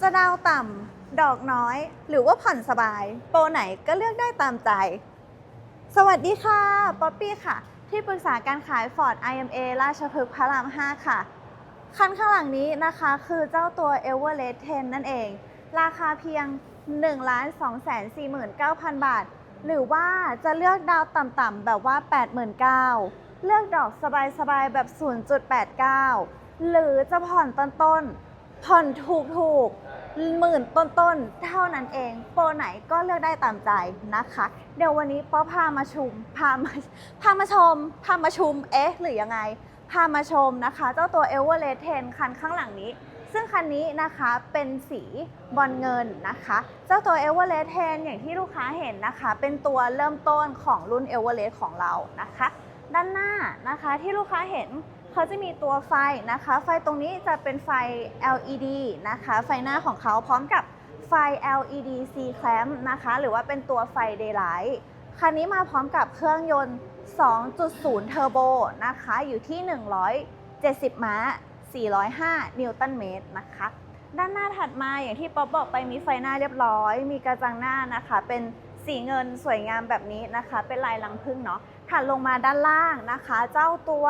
จะดาวต่ำ ดอกน้อย หรือว่าผ่อนสบาย โปรไหนก็เลือกได้ตามใจ สวัสดีค่ะ ป๊อปปี้ค่ะ ที่ปรึกษาการขาย Ford IMA ราชพฤกษ์พระราม 5 ค่ะ คันข้างหลังนี้นะคะคือเจ้าตัว Everest 10 นั่นเอง ราคาเพียง 1 2 4 9 0 0 0 บาท หรือว่าจะเลือกดาวต่ำๆแบบว่า 89,000เลือกดอกสบายๆแบบ 0.89 หรือจะผ่อนต้นๆ ผ่อนถูกๆหมื่นต้นๆ เท่านั้นเอง โปรไหนก็เลือกได้ตามใจนะคะ เดี๋ยววันนี้ป๊อพามาชุมพามาพามาชม พามาชุมเอ๊ะหรือยังไง พามาชมนะคะ เจ้าตัว e v e r e s t 10คันข้างหลังนี้ ซึ่งคันนี้นะคะเป็นสีบอลเงินนะคะ เจ้าตัว e v e r e s t 10อย่างที่ลูกค้าเห็นนะคะ เป็นตัวเริ่มต้นของรุ่น e v e r e s t ของเรานะคะ ด้านหน้านะคะที่ลูกค้าเห็น เขาจะมีตัวไฟนะคะ ไฟตรงนี้จะเป็นไฟ LED นะคะ ไฟหน้าของเขาพร้อมกับไฟ LED C clamp นะคะ หรือว่าเป็นตัวไฟ daylight คันนี้มาพร้อมกับเครื่องยนต์ 2.0 เทอร์โบนะคะ อยู่ที่ 170 ม้า 405 นิวตันเมตรนะคะ ด้านหน้าถัดมาอย่างที่ป๊อบบอกไปมีไฟหน้าเรียบร้อย มีกระจังหน้านะคะ เป็นสีเงินสวยงามแบบนี้นะคะ เป็นลายลังพึ่งเนาะถัดลงมาด้านล่างนะคะ เจ้าตัว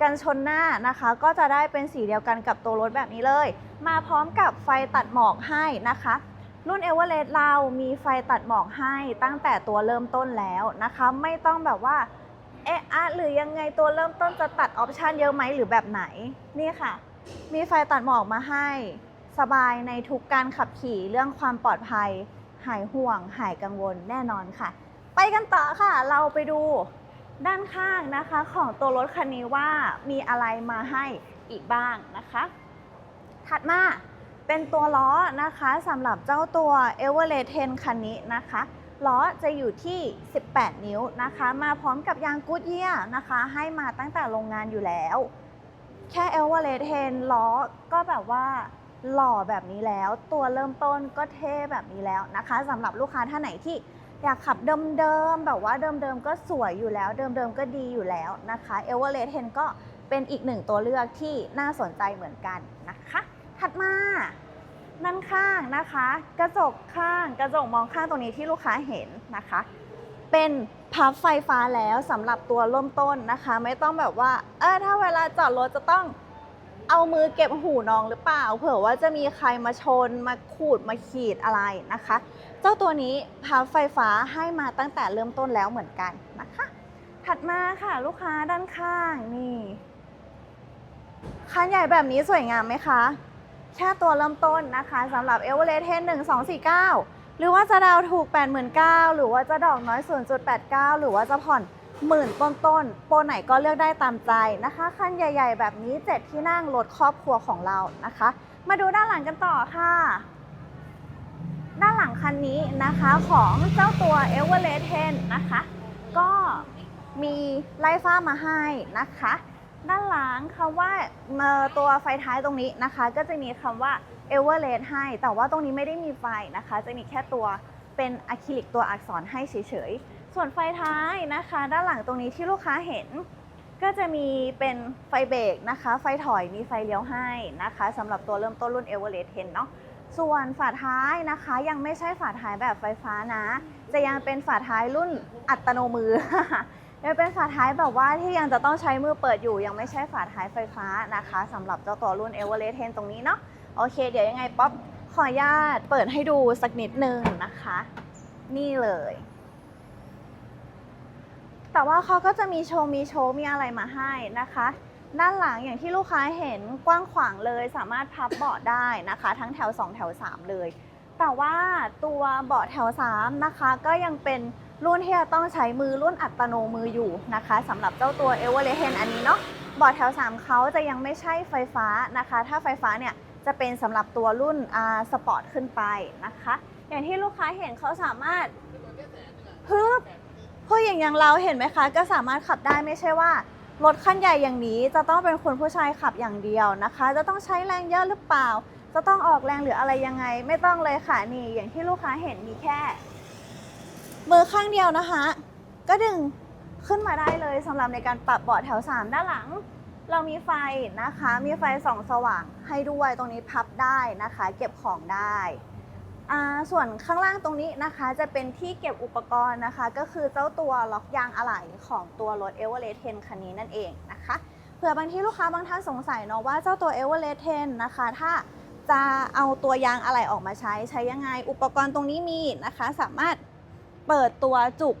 กันชนหน้านะคะ ก็จะได้เป็นสีเดียวกันกับตัวรถแบบนี้เลย มาพร้อมกับไฟตัดหมอกให้นะคะ รุ่นเอเวอเรสต์เรามีไฟตัดหมอกให้ตั้งแต่ตัวเริ่มต้นแล้วนะคะ ไม่ต้องแบบว่าเอ๊ะอะหรือยังไงตัวเริ่มต้นจะตัดออปชันเยอะไหมหรือแบบไหนนี่ค่ะ มีไฟตัดหมอกมาให้ สบายในทุกการขับขี่เรื่องความปลอดภัย หายห่วง หายกังวลแน่นอนค่ะ ไปกันต่อค่ะ เราไปดู ด้านข้างนะคะของตัวรถคันนี้ว่ามีอะไรมาให้อีกบ้างนะคะ ถัดมาเป็นตัวล้อนะคะสำหรับเจ้าตัว e v e r e s t 10คันนี้นะคะล้อจะอยู่ที่ 18 นิ้วนะคะ มาพร้อมกับยางกูดเยียนะคะ ให้มาตั้งแต่โรงงานอยู่แล้ว แค่ e v e r e s t 10ล้อก็แบบว่าหล่อแบบนี้แล้ว ตัวเริ่มต้นก็เท่แบบนี้แล้วนะคะสำหรับลูกค้าท่านไหนที่ อยากขับเดิมๆแบบว่าเดิมๆก็สวยอยู่แล้ว เดิมๆก็ดีอยู่แล้วนะคะ e v e r e s t 10ก็เป็นอีกหนึ่งตัวเลือกที่น่าสนใจเหมือนกันนะคะ ถัดมาด้านข้างนะคะ กระจกข้างกระจกมองข้างตรงนี้ที่ลูกค้าเห็นนะคะ เป็นพับไฟฟ้าแล้วสำหรับตัวเริ่มต้นนะคะ ไม่ต้องแบบว่าเออถ้าเวลาจอดรถจะต้อง เอามือเก็บหูน้องหรือเปล่า เผื่อว่าจะมีใครมาชนมาขูดมาขีดอะไรนะคะ เจ้าตัวนี้พับไฟฟ้าให้มาตั้งแต่เริ่มต้นแล้วเหมือนกันนะคะ ถัดมาค่ะลูกค้าด้านข้างนี่คันใหญ่แบบนี้สวยงามไหมคะแค่ตัวเริ่มต้นนะคะสำหรับ e v e r e s t 10 1249 หรือว่าจะดาวถูก 89,000หรือว่าจะดอกน้อย 0.89 หรือว่าจะผ่อน หมื่นต้นๆโปรไหนก็เลือกได้ตามใจนะคะ คันใหญ่ ๆ แบบนี้ 7 ที่นั่งรถครอบครัวของเรานะคะ มาดูด้านหลังกันต่อค่ะ ด้านหลังคันนี้นะคะของเจ้าตัว e v e r e s t 10นะคะ ก็มีไล่ฟ้ามาให้นะคะ ด้านหลังคำว่าเอ่อตัวไฟท้ายตรงนี้นะคะ ก็จะมีคำว่า e v e r e s t ให้ แต่ว่าตรงนี้ไม่ได้มีไฟนะคะ จะมีแค่ตัว เป็นอะคริลิกตัวอักษรให้เฉยๆ ส่วนไฟท้ายนะคะ ด้านหลังตรงนี้ที่ลูกค้าเห็น ก็จะมีเป็นไฟเบรกนะคะ ไฟถอยมีไฟเลี้ยวให้นะคะสำหรับตัวเริ่มต้นรุ่น e v e r e s t 10เนาะส่วนฝาท้ายนะคะยังไม่ใช่ฝาท้ายแบบไฟฟ้านะ จะยังเป็นฝาท้ายรุ่นอัตโนมือยังเป็นฝาท้ายแบบว่าที่ยังจะต้องใช้มือเปิดอยู่ ยังไม่ใช่ฝาท้ายไฟฟ้านะคะสำหรับเจ้าตัวรุ่น e v e r e s t 10ตรงนี้เนาะโอเค เดี๋ยวยังไงป๊อป ขออนุญาตเปิดให้ดูสักนิดนึงนะคะ นี่เลย แต่ว่าเขาก็จะมีโชว์มีโชว์มีอะไรมาให้นะคะ ด้านหลังอย่างที่ลูกค้าเห็นกว้างขวางเลยสามารถพับเบาะได้นะคะ ทั้งแถว 2 แถว 3 เลย แต่ว่าตัวเบาะแถว 3 นะคะ ก็ยังเป็นรุ่นที่จะต้องใช้มือรุ่นอัตโนมืออยู่นะคะสำหรับเจ้าตัว e v e r e s t 10อันนี้เนาะเบาะแถว 3เขาจะยังไม่ใช่ไฟฟ้านะคะ ถ้าไฟฟ้าเนี่ย จะเป็นสำหรับตัวรุ่นอาสปอร์ตขึ้นไปนะคะ อย่างที่ลูกค้าเห็นเขาสามารถฮึบผู้หญิงอย่างเราเห็นไหมคะ ก็สามารถขับได้ไม่ใช่ว่ารถคันใหญ่อย่างนี้จะต้องเป็นคนผู้ชายขับอย่างเดียวนะคะ จะต้องใช้แรงเยอะหรือเปล่า จะต้องออกแรงหรืออะไรยังไง ไม่ต้องเลยค่ะนี่อย่างที่ลูกค้าเห็นมีแค่ มือข้างเดียวนะคะ ก็ดึงขึ้นมาได้เลยสำหรับในการปรับเบาะแถว 3 ด้านหลัง เรามีไฟนะคะ มีไฟส่องสว่างให้ด้วยตรงนี้พับได้นะคะ เก็บของได้ส่วนข้างล่างตรงนี้นะคะจะเป็นที่เก็บอุปกรณ์นะคะ ก็คือเจ้าตัวล็อกยางอะไหล่ของตัวรถ e v e r e s t 10คันนี้นั่นเองนะคะเผื่อบางที่ลูกค้าบางท่านสงสัยเนาะว่าเจ้าตัว e v e r e s t 10นะคะ ถ้าจะเอาตัวยางอะไหล่ออกมาใช้ใช้ยังไง อุปกรณ์ตรงนี้มีนะคะ สามารถเปิดตัวจุก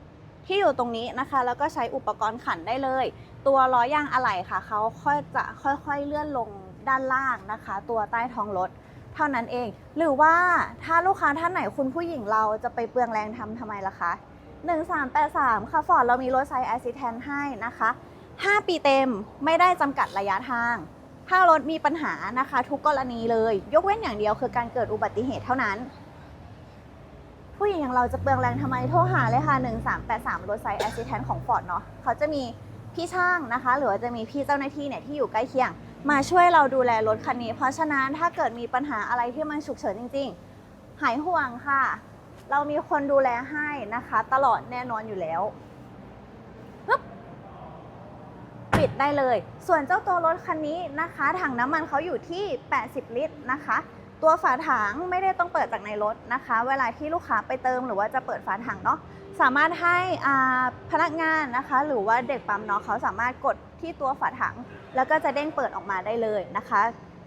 ที่อยู่ตรงนี้นะคะ แล้วก็ใช้อุปกรณ์ขันได้เลย ตัวล้อยางอะไหล่ค่ะเขาค่อยจะค่อยๆเลื่อนลงด้านล่างนะคะ ตัวใต้ท้องรถเท่านั้นเอง หรือว่าถ้าลูกค้าท่านไหนคุณผู้หญิงเราจะไปเปลืองแรงทำทำไมล่ะคะ 1383 ค่ะฟอร์ดเรามีรถไซส์แอสซิแทนให้นะคะ 5 ปีเต็มไม่ได้จำกัดระยะทาง ถ้ารถมีปัญหานะคะ ทุกกรณีเลย ยกเว้นอย่างเดียวคือการเกิดอุบัติเหตุเท่านั้น ผู้หญิงอย่างเราจะเปลืองแรงทำไมโทรหาเลยค่ะ 1383 รถไซส์แอสซิแทนของฟอร์ดเนาะเขาจะมี พี่ช่างนะคะ หรือว่าจะมีพี่เจ้าหน้าที่เนี่ยที่อยู่ใกล้เคียง มาช่วยเราดูแลรถคันนี้ เพราะฉะนั้นถ้าเกิดมีปัญหาอะไรที่มันฉุกเฉินจริง ๆ หายห่วงค่ะ เรามีคนดูแลให้นะคะ ตลอดแน่นอนอยู่แล้วปิดได้เลย ส่วนเจ้าตัวรถคันนี้นะคะ ถังน้ำมันเขาอยู่ที่ 80 ลิตรนะคะ ตัวฝาถังไม่ได้ต้องเปิดจากในรถนะคะ เวลาที่ลูกค้าไปเติมหรือว่าจะเปิดฝาถังเนาะ สามารถให้พนักงานนะคะ หรือว่าเด็กปั๊มเนาะเขาสามารถกดที่ตัวฝาถัง แล้วก็จะเด้งเปิดออกมาได้เลยนะคะ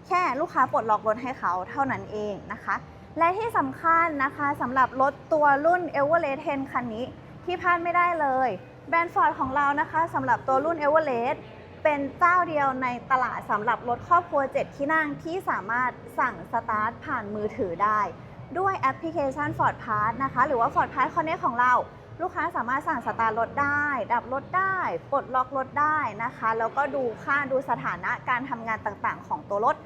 แค่ลูกค้าปลดล็อกรถให้เขาเท่านั้นเองนะคะ และที่สำคัญนะคะสำหรับรถตัวรุ่น e v e r e s t 10 คันนี้ที่พลาดไม่ได้เลยแบรนด์ฟอร์ดของเรานะคะสำหรับตัวรุ่น e v e r e s t เป็นเจ้าเดียวในตลาดสำหรับรถครอบครัว 7 ที่นั่งที่สามารถสั่งสตาร์ทผ่านมือถือได้ ด้วยแอปพลิเคชัน Ford Pass นะคะ หรือว่า Ford Pass Connect ของเรา ลูกค้าสามารถสั่งสตาร์ทรถได้ ดับรถได้ ปลดล็อกรถได้นะคะ แล้วก็ดูค่าดูสถานะการทำงานต่างๆ ของตัวรถ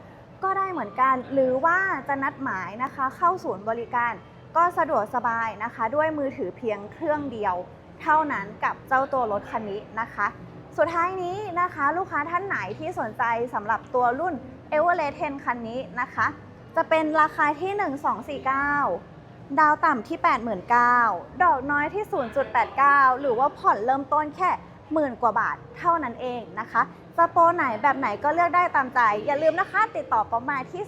ก็ได้เหมือนกัน หรือว่าจะนัดหมายนะคะ เข้าศูนย์บริการ ก็สะดวกสบายนะคะ ด้วยมือถือเพียงเครื่องเดียว เท่านั้นกับเจ้าตัวรถคันนี้นะคะ สุดท้ายนี้นะคะ ลูกค้าท่านไหนที่สนใจสำหรับตัวรุ่น e v e r e s t 10คันนี้นะคะ จะเป็นราคาที่ 1249 ดาวต่ำที่ 89,000ดอกน้อยที่ 0.89 หรือว่าผ่อนเริ่มต้นแค่หมื่นกว่าบาทเท่านั้นเองนะคะจะโปรไหนแบบไหนก็เลือกได้ตามใจ อย่าลืมนะคะ ติดต่อประมาณที่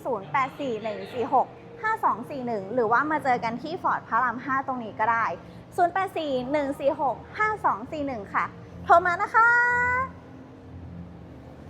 084146 5241 หรือว่ามาเจอกันที่ฟอร์ดพระราม 5 ตรงนี้ก็ได้ 084146 5241 ค่ะ โทรมานะคะ